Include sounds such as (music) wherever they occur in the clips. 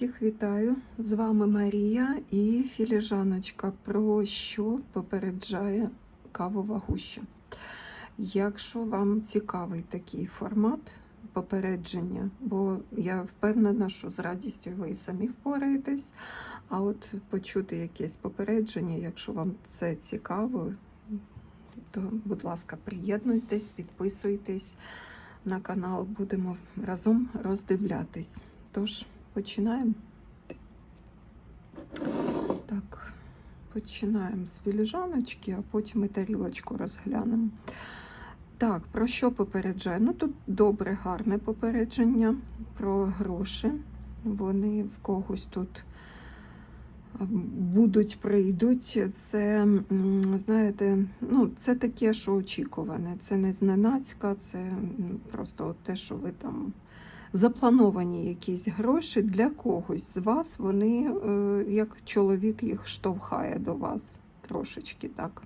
Всіх вітаю! З вами Марія і філіжаночка. Про що попереджає кавова гуща. Якщо вам цікавий такий формат попередження, бо я впевнена, що з радістю ви і самі впораєтесь. А от почути якесь попередження, якщо вам це цікаво, то, будь ласка, приєднуйтесь, підписуйтесь на канал, будемо разом роздивлятись. Тож, починаємо. Так, починаємо з філіжаночки, а потім і тарілочку розглянемо. Так, про що попереджає? Ну, тут добре, гарне попередження про гроші. Вони в когось тут будуть, прийдуть. Це, знаєте, ну, це таке, що очікуване. Це не зненацька, це просто те, що ви там заплановані якісь гроші для когось з вас. Вони, е, як чоловік їх штовхає до вас трошечки так.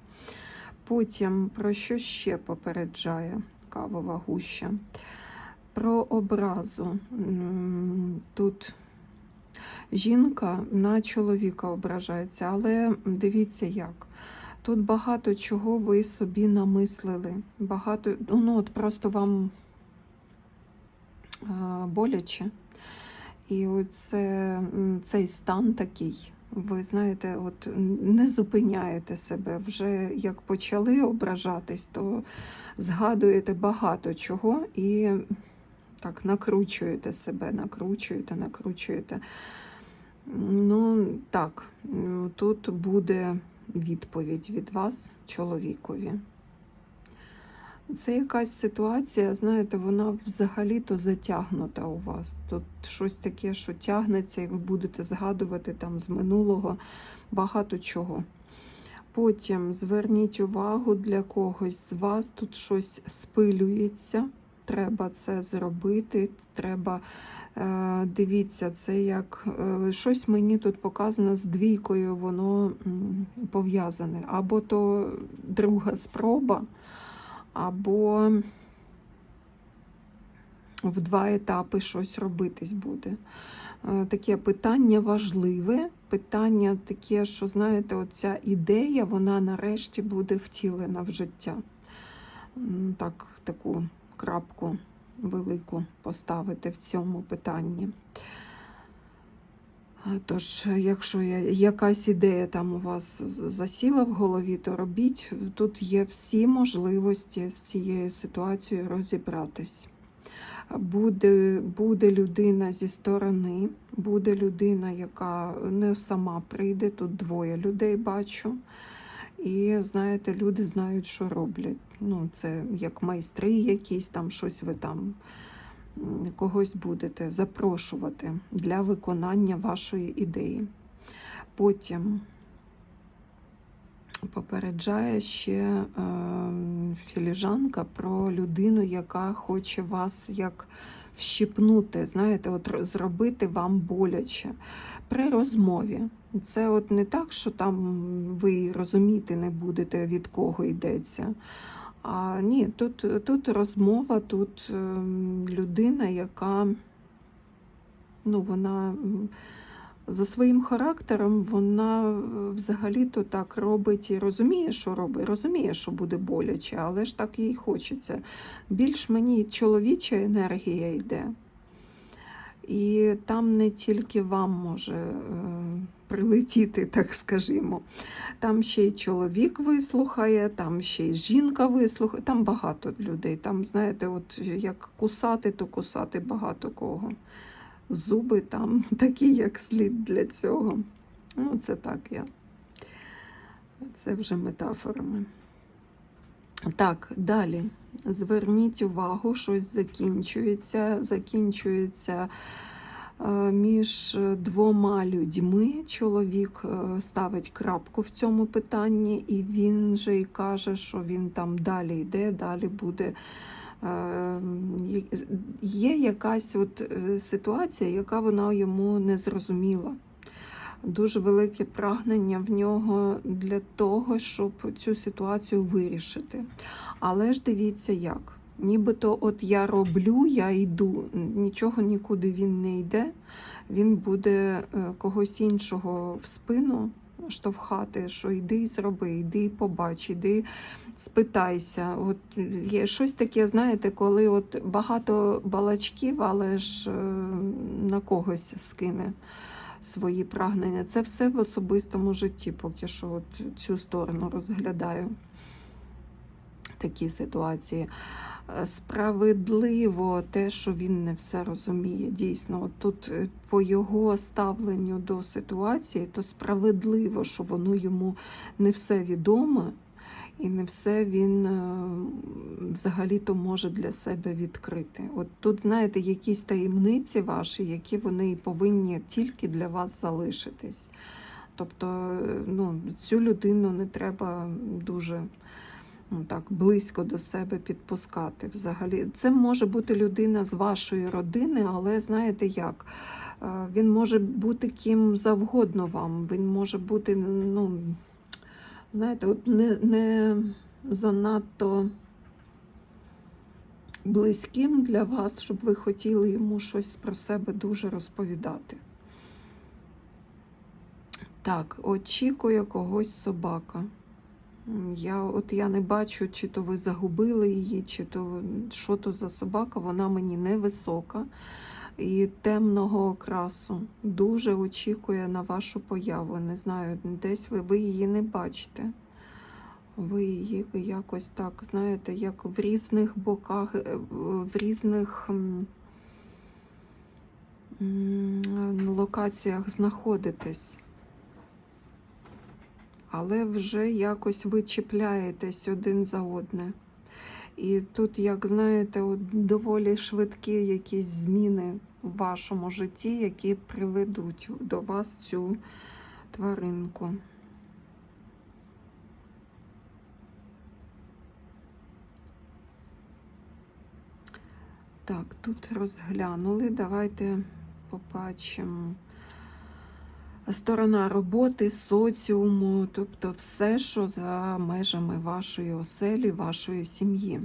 Потім про що ще попереджає кавова гуща? Про образу. Тут жінка на чоловіка ображається, але дивіться як. Тут багато чого ви собі намислили. Багато, ну от просто вам боляче. І оце, цей стан такий. Ви знаєте, от не зупиняєте себе. Вже як почали ображатись, то згадуєте багато чого і так накручуєте себе, накручуєте, накручуєте. Ну, так, тут буде відповідь від вас, чоловікові. Це якась ситуація, знаєте, вона взагалі-то затягнута у вас. Тут щось таке, що тягнеться, і ви будете згадувати там з минулого багато чого. Потім зверніть увагу для когось з вас, тут щось спилюється. Треба це зробити. Треба, е, дивіться, це як е, щось мені тут показано з двійкою, воно пов'язане. Або то друга спроба, або в два етапи щось робитись буде. Е, Таке питання важливе, питання таке, що, знаєте, оця ідея, вона нарешті буде втілена в життя. Так, таку крапку велику поставити в цьому питанні. Тож, якщо якась ідея там у вас засіла в голові, то робіть. Тут є всі можливості з цією ситуацією розібратись. Буде, буде людина зі сторони, буде людина, яка не сама прийде. Тут двоє людей бачу. І знаєте, люди знають, що роблять. Ну, це як майстри якісь, там щось ви там когось будете запрошувати для виконання вашої ідеї. Потім попереджає ще е, філіжанка про людину, яка хоче вас як вщипнути, знаєте, от зробити вам боляче при розмові. Це от не так, що там ви розуміти не будете, від кого йдеться. А ні, тут, тут розмова, тут ем, людина, яка ну, вона за своїм характером, вона взагалі-то так робить і розуміє, що робить, розуміє, що буде боляче, але ж так їй хочеться. Більш мені чоловіча енергія йде. І там не тільки вам може е, прилетіти, так скажімо. Там ще й чоловік вислухає, там ще й жінка вислухає, там багато людей. Там, знаєте, от як кусати, то кусати багато кого. Зуби там (laughs) такі, як слід для цього. Ну, це так я. Це вже метафорами. Так, далі. Зверніть увагу, щось закінчується. Закінчується е, між двома людьми. Чоловік е, ставить крапку в цьому питанні, і він же й каже, що він там далі йде, далі буде. Е, Є якась от ситуація, яка вона йому не зрозуміла. Дуже велике прагнення в нього для того, щоб цю ситуацію вирішити. Але ж дивіться як. Нібито от я роблю, я йду, нічого нікуди він не йде, він буде е, когось іншого в спину штовхати, що йди і зроби, йди і побач, йди спитайся. От є щось таке, знаєте, коли от багато балачків, але ж е, на когось скине свої прагнення. Це все в особистому житті, поки що от цю сторону розглядаю такі ситуації. Е, Справедливо те, що він не все розуміє. Дійсно, от тут е, по його ставленню до ситуації, то справедливо, що воно йому не все відомо, і не все він е, взагалі-то може для себе відкрити. От тут, знаєте, якісь таємниці ваші, які вони повинні тільки для вас залишитись. Тобто, е, ну, цю людину не треба дуже ну, так, близько до себе підпускати. Взагалі, це може бути людина з вашої родини, але знаєте як? Е, Він може бути ким завгодно вам. Він може бути, ну, знаєте, от не, не занадто близьким для вас, щоб ви хотіли йому щось про себе дуже розповідати. Так, очікує когось собака. Я, от я не бачу, чи то ви загубили її, чи то що то за собака. Вона мені невисока і темного окрасу. Дуже очікує на вашу появу. Не знаю, десь ви, ви її не бачите. Ви її якось так, знаєте, як в різних боках, е, в різних локаціях знаходитесь але вже якось ви чіпляєтесь один за одне. І тут, як знаєте, от доволі швидкі якісь зміни в вашому житті, які приведуть до вас цю тваринку. Так, тут розглянули. Давайте побачимо сторона роботи, соціуму, тобто все, що за межами вашої оселі, вашої сім'ї.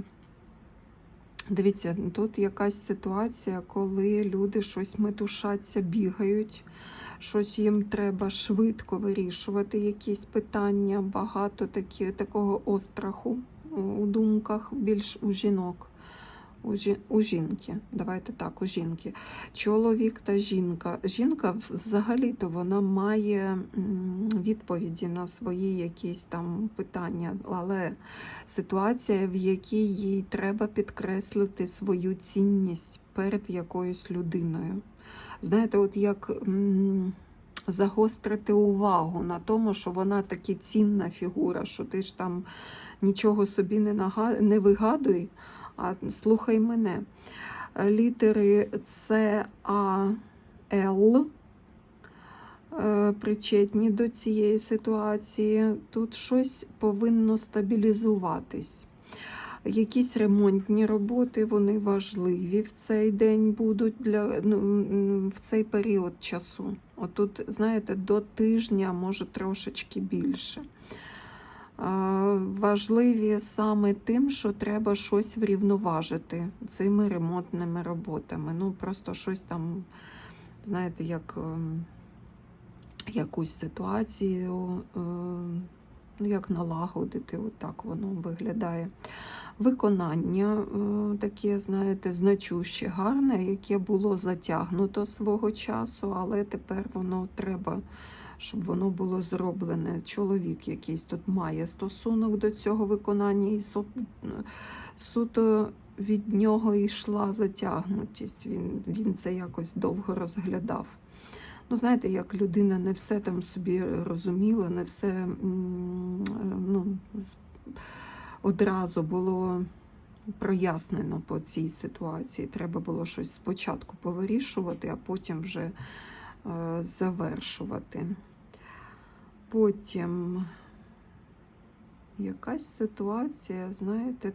Дивіться, тут якась ситуація, коли люди щось метушаться, бігають, щось їм треба швидко вирішувати, якісь питання, багато такі, такого остраху у думках, більш у жінок. У, жі... у жінки, давайте так, у жінки. Чоловік та жінка. Жінка взагалі-то вона має відповіді на свої якісь там питання, але ситуація, в якій їй треба підкреслити свою цінність перед якоюсь людиною. Знаєте, от як загострити увагу на тому, що вона таки цінна фігура, що ти ж там нічого собі не, нага... не вигадуй а слухай мене. Літери С, А, Л е, причетні до цієї ситуації. Тут щось повинно стабілізуватись. Якісь ремонтні роботи, вони важливі в цей день будуть для ну, в цей період часу. Отут, знаєте, до тижня, може трошечки більше важливі саме тим, що треба щось врівноважити цими ремонтними роботами. Ну, просто щось там, знаєте, як ем, якусь ситуацію, ем, ну, як налагодити, отак воно виглядає. Виконання е, таке, знаєте, значуще, гарне, яке було затягнуто свого часу, але тепер воно треба щоб воно було зроблене. Чоловік якийсь тут має стосунок до цього виконання, і суто від нього йшла затягнутість. Він, Він це якось довго розглядав. Ну, знаєте, як людина не все там собі розуміла, не все ну, одразу було прояснено по цій ситуації. Треба було щось спочатку повирішувати, а потім вже е, завершувати. Потім якась ситуація, знаєте,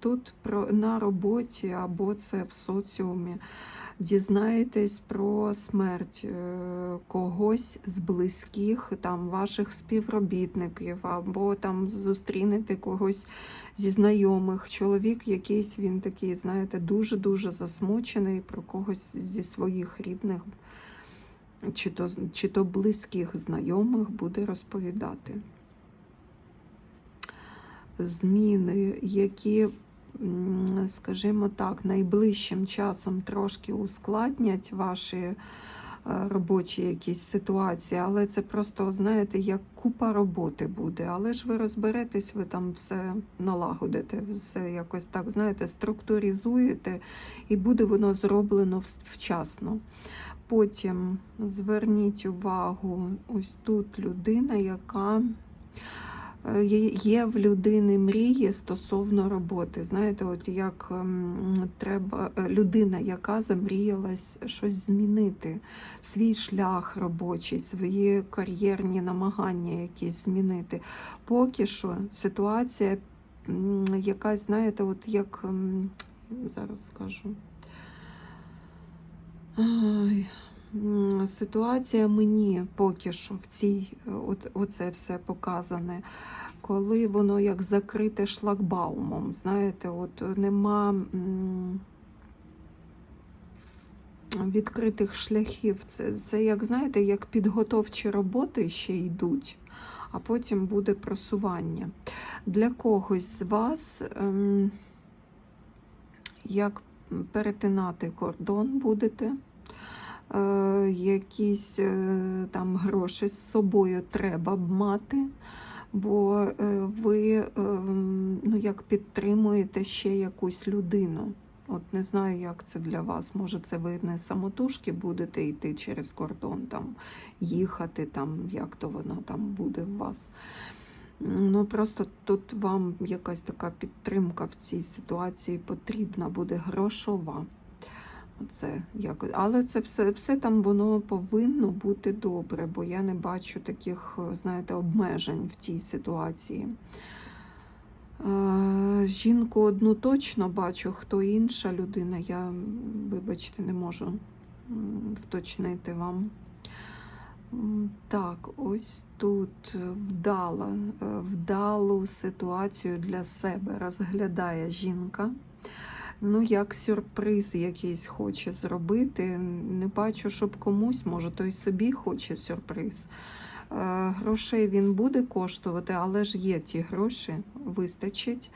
тут на роботі або це в соціумі. Дізнаєтесь про смерть е, когось з близьких, там ваших співробітників, або там зустрінете когось зі знайомих. Чоловік якийсь він такий, знаєте, дуже-дуже засмучений про когось зі своїх рідних, чи то, чи то близьких знайомих буде розповідати. Зміни, які скажімо так, найближчим часом трошки ускладнять ваші е, робочі якісь ситуації, але це просто, знаєте, як купа роботи буде. Але ж ви розберетесь, ви там все налагодите, все якось так, знаєте, структуризуєте, і буде воно зроблено вчасно. Потім зверніть увагу, ось тут людина, яка е, є в людини мрії стосовно роботи. Знаєте, от як ем, треба е, людина, яка замріялась щось змінити, свій шлях робочий, свої кар'єрні намагання якісь змінити. Поки що ситуація якась, знаєте, от як ем, зараз скажу. М, Ситуація мені поки що в цій, е, от, оце все показане, коли воно як закрите шлагбаумом. Знаєте, от нема м, відкритих шляхів. Це, це як, знаєте, як підготовчі роботи ще йдуть, а потім буде просування. Для когось з вас. ем, як перетинати кордон будете, е, якісь е, там гроші з собою треба б мати, бо е, ви е, ну, як підтримуєте ще якусь людину. От не знаю, як це для вас. Може, це ви не самотужки будете йти через кордон, там їхати, там як то воно там буде у вас. Ну просто тут вам якась така підтримка в цій ситуації потрібна буде грошова. Оце якось. Але це все, все там воно повинно бути добре, бо я не бачу таких, знаєте, обмежень в тій ситуації. Е, Жінку одну точно бачу, хто інша людина, я, вибачте, не можу вточнити вам. Так, ось тут вдала, е, вдалу ситуацію для себе розглядає жінка. Ну, як сюрприз якийсь хоче зробити. Не бачу, щоб комусь, може, той собі хоче сюрприз. Е, Грошей він буде коштувати, але ж є ті гроші, вистачить.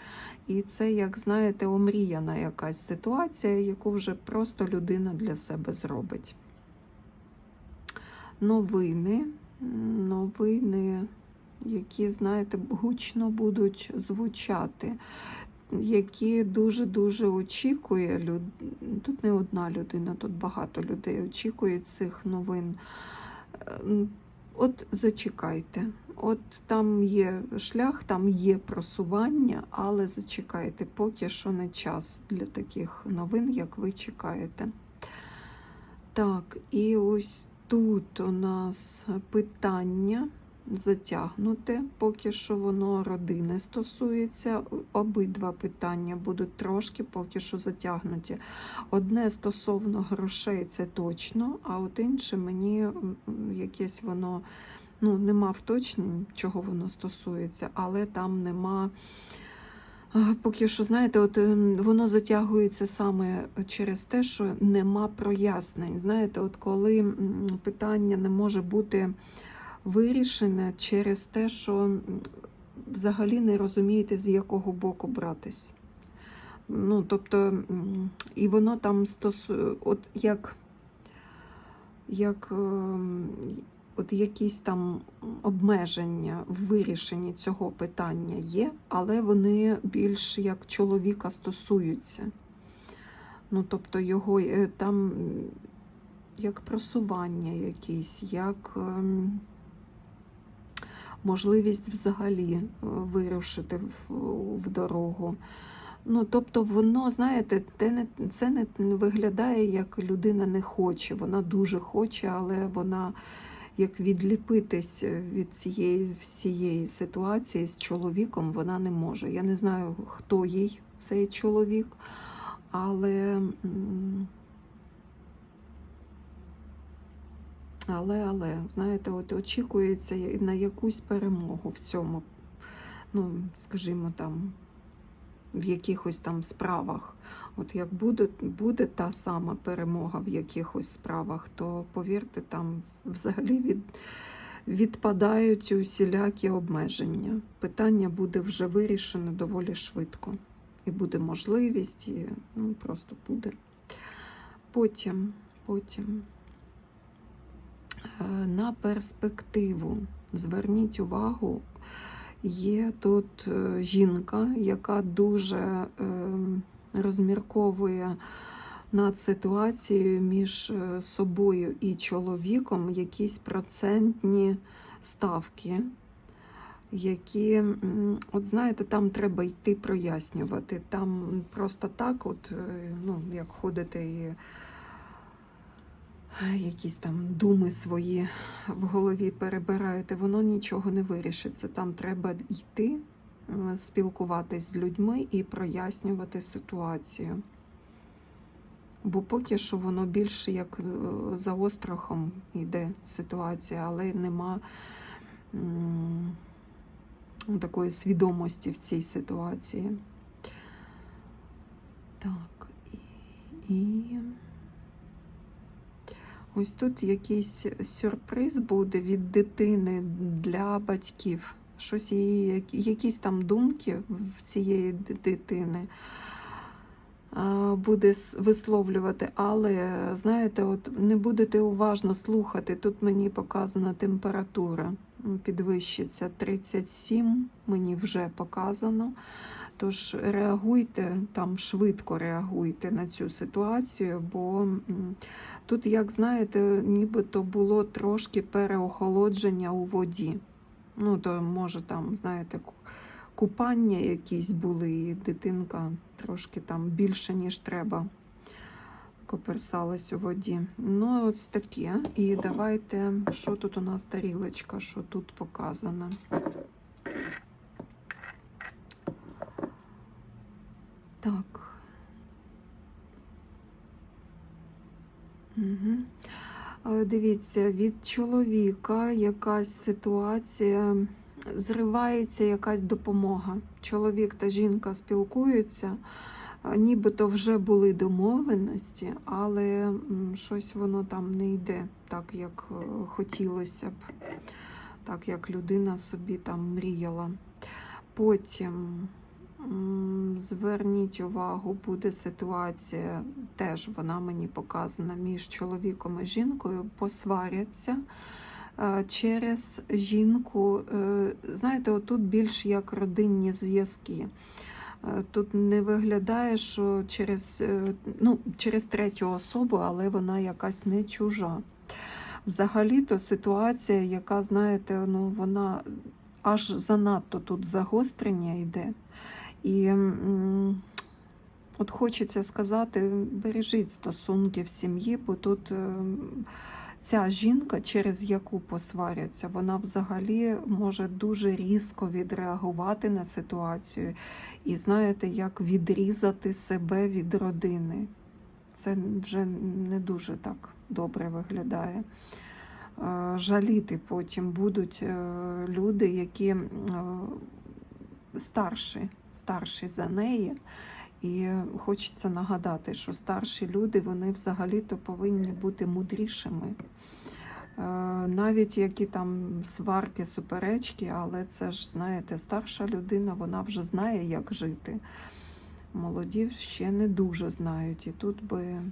І це, як знаєте, омріяна якась ситуація, яку вже просто людина для себе зробить новини, новини, які, знаєте, гучно будуть звучати, які дуже-дуже очікує люд... Тут не одна людина, тут багато людей очікують цих новин. Е, От зачекайте. От там є шлях, там є просування, але зачекайте, поки що не час для таких новин, як ви чекаєте. Так, і ось тут у нас питання затягнуте, поки що воно родини стосується. Обидва питання будуть трошки поки що затягнуті. Одне стосовно грошей, це точно, а от інше мені якесь воно ну, нема вточнень, чого воно стосується, але там нема. Поки що, знаєте, от ем, воно затягується саме через те, що нема прояснень. Знаєте, от коли питання не може бути вирішене через те, що взагалі не розумієте, з якого боку братись. Ну, тобто, і воно там стосує, от як, як ем, от якісь там обмеження в вирішенні цього питання є, але вони більш як чоловіка стосуються. Ну, тобто його е, там як просування якісь, як ем, можливість взагалі е, вирушити в, в дорогу. Ну, тобто, воно, знаєте, те не, це не виглядає, як людина не хоче. Вона дуже хоче, але вона як відліпитись від цієї всієї ситуації з чоловіком вона не може. Я не знаю, хто їй цей чоловік, але м, Але, але, знаєте, от очікується на якусь перемогу в цьому, ну, скажімо, там, в якихось там справах. От як буде, буде та сама перемога в якихось справах, то повірте, там взагалі від, відпадають усілякі обмеження. Питання буде вже вирішено доволі швидко. І буде можливість, і ну, просто буде. Потім, потім на перспективу зверніть увагу, є тут е, жінка, яка дуже е, розмірковує над ситуацією між е, собою і чоловіком якісь процентні ставки, які, от знаєте, там треба йти прояснювати. Там просто так, от, е, ну, як ходите і е, якісь там думи свої в голові перебираєте, воно нічого не вирішиться. Там треба йти, е, спілкуватись з людьми і прояснювати ситуацію. Бо поки що воно більше як е, за острахом йде ситуація, але нема такої свідомості в цій ситуації. Так, і ось тут якийсь сюрприз буде від дитини для батьків. Щось її, якісь там думки в цієї дитини буде висловлювати, але знаєте, от не будете уважно слухати. Тут мені показана температура підвищиться 37, мені вже показано. Тож реагуйте там швидко реагуйте на цю ситуацію, бо тут, як знаєте, нібито було трошки переохолодження у воді. Ну, то може там, знаєте, купання якісь були, і дитинка трошки там більше, ніж треба коперсалась у воді. Ну, ось таке. І давайте, що тут у нас тарілочка, що тут показано. Так. Угу. Дивіться, від чоловіка якась ситуація, зривається якась допомога. Чоловік та жінка спілкуються, нібито вже були домовленості, але щось воно там не йде так, як е, хотілося б, так як людина собі там мріяла. Потім зверніть увагу, буде ситуація, теж вона мені показана між чоловіком і жінкою, посваряться е, через жінку. Е, Знаєте, отут більш як родинні зв'язки. Е, Тут не виглядає, що через, ну, через третю особу, але вона якась не чужа. Взагалі-то ситуація, яка, знаєте, ну, вона аж занадто тут загострення йде. І от хочеться сказати, бережіть стосунки в сім'ї, бо тут ем, ця жінка, через яку посваряться, вона взагалі може дуже різко відреагувати на ситуацію і знаєте, як відрізати себе від родини. Це вже не дуже так добре виглядає. Е, Жаліти потім будуть е, люди, які е, старші, старші за неї. І хочеться нагадати, що старші люди вони взагалі-то повинні бути мудрішими. Е, Навіть які там сварки, суперечки, але це ж, знаєте, старша людина, вона вже знає, як жити. Молоді ще не дуже знають. І тут би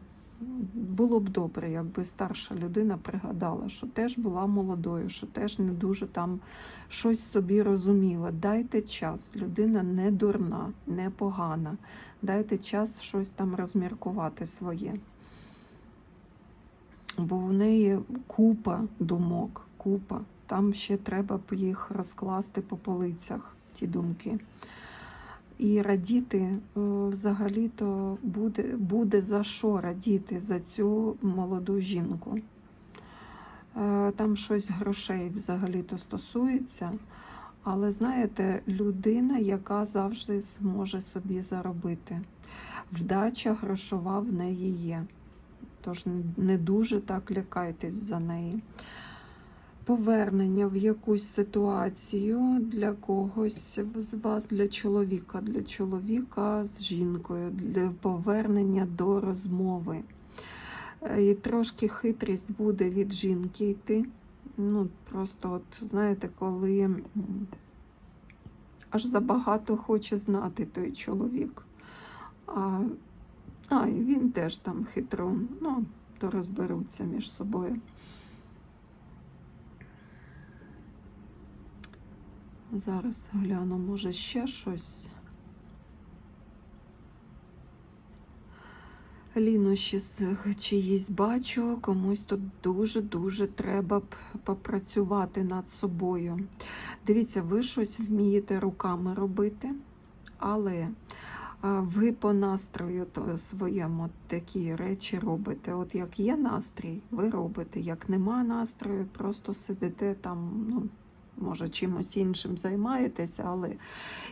було б добре, якби старша людина пригадала, що теж була молодою, що теж не дуже там щось собі розуміла. Дайте час, людина не дурна, не погана. Дайте час щось там розміркувати своє. Бо в неї купа думок, купа. Там ще треба їх розкласти по полицях, ті думки. І радіти е, взагалі-то буде, буде за що радіти за цю молоду жінку. Е, Там щось грошей взагалі-то стосується. Але знаєте, людина, яка завжди зможе собі заробити. Вдача грошова в неї є. Тож не- не дуже так лякайтесь за неї. Повернення в якусь ситуацію для когось з вас, для чоловіка, для чоловіка з жінкою, для повернення до розмови. Е, І трошки хитрість буде від жінки йти. Ну, просто, от, знаєте, коли аж забагато хоче знати той чоловік. А, а і він теж там хитрун. Ну, то розберуться між собою. Зараз гляну, може ще щось. Лінощі з чиїсь бачу, комусь тут дуже-дуже треба б попрацювати над собою. Дивіться, ви щось вмієте руками робити, але ви по настрою своєму такі речі робите. От як є настрій, ви робите. Як нема настрою, просто сидите там, ну, може, чимось іншим займаєтеся, але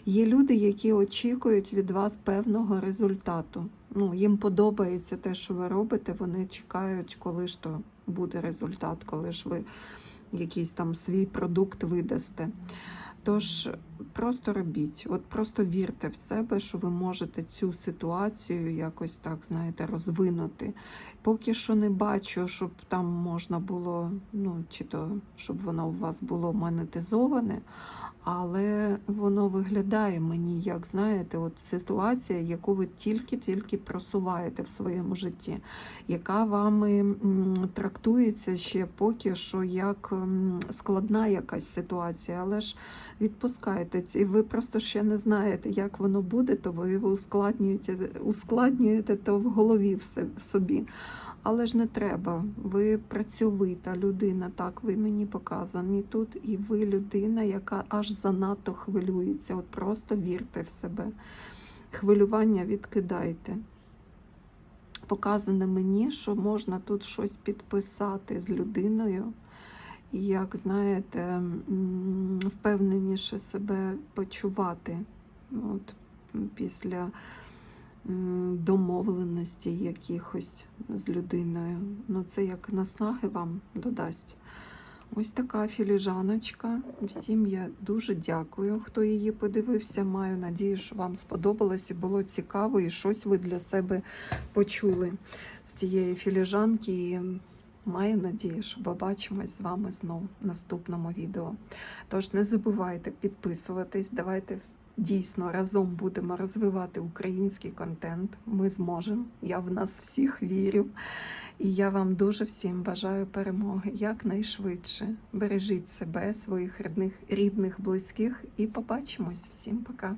є люди, які очікують від вас певного результату. Ну, їм подобається те, що ви робите. Вони чекають, коли ж то буде результат, коли ж ви якийсь там свій продукт видасте. Тож просто робіть, от просто вірте в себе, що ви можете цю ситуацію якось так, знаєте, розвинути. Поки що не бачу, щоб там можна було, ну, чи то щоб воно у вас було монетизоване, але воно виглядає мені, як знаєте, от ситуація, яку ви тільки-тільки просуваєте в своєму житті, яка вами трактується ще поки що як складна якась ситуація, але ж відпускайте ці. Ви просто ще не знаєте, як воно буде, то ви ускладнюєте, ускладнюєте то в голові в собі. Але ж не треба. Ви працьовита людина, так ви мені показані тут, і ви людина, яка аж занадто хвилюється. От просто вірте в себе. Хвилювання відкидайте. Показано мені, що можна тут щось підписати з людиною, і як знаєте, впевненіше себе почувати. От, після домовленості якихось з людиною. Ну, це як наснаги вам додасть. Ось така філіжаночка. Всім я дуже дякую, хто її подивився. Маю надію, що вам сподобалось і було цікаво, і щось ви для себе почули з цієї філіжанки. І маю надію, що побачимось з вами знову в наступному відео. Тож не забувайте підписуватись, давайте дійсно разом будемо розвивати український контент. Ми зможемо. Я в нас всіх вірю. І я вам дуже всім бажаю перемоги якнайшвидше. Бережіть себе, своїх рідних, рідних, близьких, і побачимось. Всім пока.